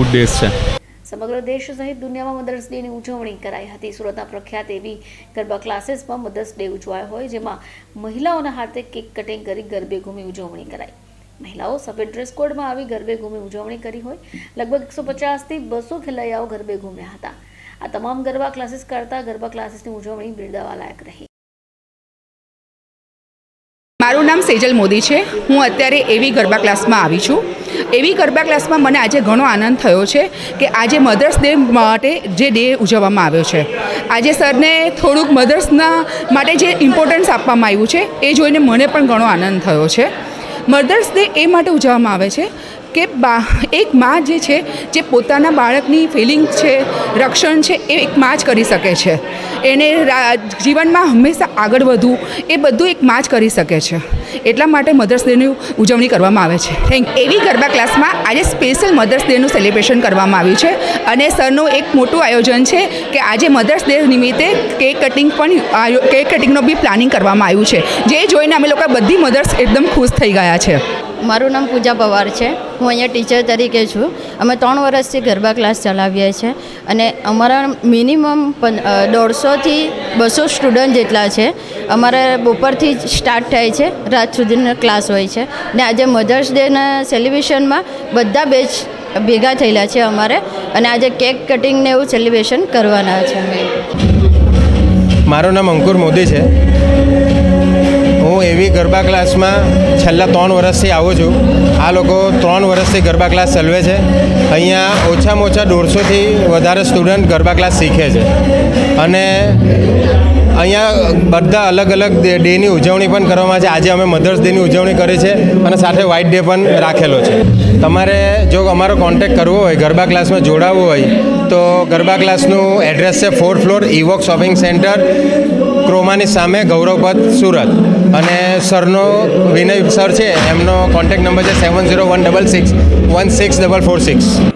ઉદ્દેશ છે. સમગ્ર દેશ સહિત દુનિયામાં મધર્સ ડેની ઉજવણી કરાઈ હતી. સુરતના પ્રખ્યાત એવી ગરબા ક્લાસીસમાં મધર્સ ડે ઉજવાયો હોય જેમાં મહિલાઓના હાથે કેક કટિંગ કરી ગરબે ઘૂમી ઉજવણી કરાઈ. મહિલાઓ સફેદ ડ્રેસ કોડમાં આવી ગરબે ઘૂમી ઉજવણી કરી હોય. લગભગ એકસો પચાસથી બસો ખેલૈયાઓ ગરબે ઘૂમ્યા હતા. આ તમામ ગરબા ક્લાસીસ કરતા ગરબા ક્લાસીસની ઉજવણી બિરદાવા લાયક રહી. મારું નામ સેજલ મોદી છે. હું અત્યારે એવી ગરબા ક્લાસમાં આવી છું. એવી ગરબા ક્લાસમાં મને આજે ઘણો આનંદ થયો છે કે આજે મધર્સ ડે માટે જે ડે ઉજવવામાં આવ્યો છે. આજે સરને થોડુંક મધર્સના માટે જે ઇમ્પોર્ટન્સ આપવામાં આવ્યું છે, એ જોઈને મને પણ ઘણો આનંદ થયો છે. મધર્સ ડે એ માટે ઉજવવામાં આવે છે કે બા, એક મા જે છે, જે પોતાના બાળકની ફિલિંગ છે, રક્ષણ છે, એ એક મા જ કરી શકે છે. એને જીવનમાં હંમેશા આગળ વધવું, એ બધું એક મા જ કરી શકે છે. એટલા માટે મધર્સ ડેની ઉજવણી કરવામાં આવે છે. થેન્ક એવી ગરબા ક્લાસમાં આજે સ્પેશિયલ મધર્સ ડેનું સેલિબ્રેશન કરવામાં આવ્યું છે. અને સરનું એક મોટું આયોજન છે કે આજે મધર્સ ડે નિમિત્તે કેક કટિંગ પણ કેક કટિંગનું બી પ્લાનિંગ કરવામાં આવ્યું છે. જે જોઈને અમે લોકો બધી મધર્સ એકદમ ખુશ થઈ ગયા છે. મારું નામ પૂજા પવાર છે. હું અહીંયા ટીચર તરીકે છું. અમે ત્રણ વર્ષથી ગરબા ક્લાસ ચલાવીએ છીએ અને અમારા મિનિમમ દોઢસોથી બસો સ્ટુડન્ટ જેટલા છે. અમારે બપોરથી જ સ્ટાર્ટ થાય છે. રાત સુધીનો ક્લાસ હોય છે. ને આજે મધર્સ ડેના સેલિબ્રેશનમાં બધા બેચ ભેગા થયેલા છે અમારે. અને આજે કેક કટિંગને એવું સેલિબ્રેશન કરવાના છે મારું નામ અંકુર મોદી છે. હું એવી ગરબા ક્લાસમાં છેલ્લા ત્રણ વર્ષથી આવું છું. આ લોકો ત્રણ વર્ષથી ગરબા ક્લાસ ચલાવે છે. અહીંયા ઓછામાં ઓછા દોઢસોથી વધારે સ્ટુડન્ટ ગરબા ક્લાસ શીખે છે. અને અહીંયા બધા અલગ અલગ ડેની ઉજવણી પણ કરવામાં આવે છે. આજે અમે મધર્સ ડેની ઉજવણી કરી છે અને સાથે વ્હાઇટ ડે પણ રાખેલો છે. તમારે જો અમારો કોન્ટેક્ટ કરવો હોય, ગરબા ક્લાસમાં જોડાવવું હોય, તો ગરબા ક્લાસનું એડ્રેસ છે fourth floor Evoke shopping centre ક્રોમાની સામે ગૌરવપદ સુરત. અને સરનો વિનય સર છે, એમનો કોન્ટેક્ટ નંબર છે seven zero one double six one six double four six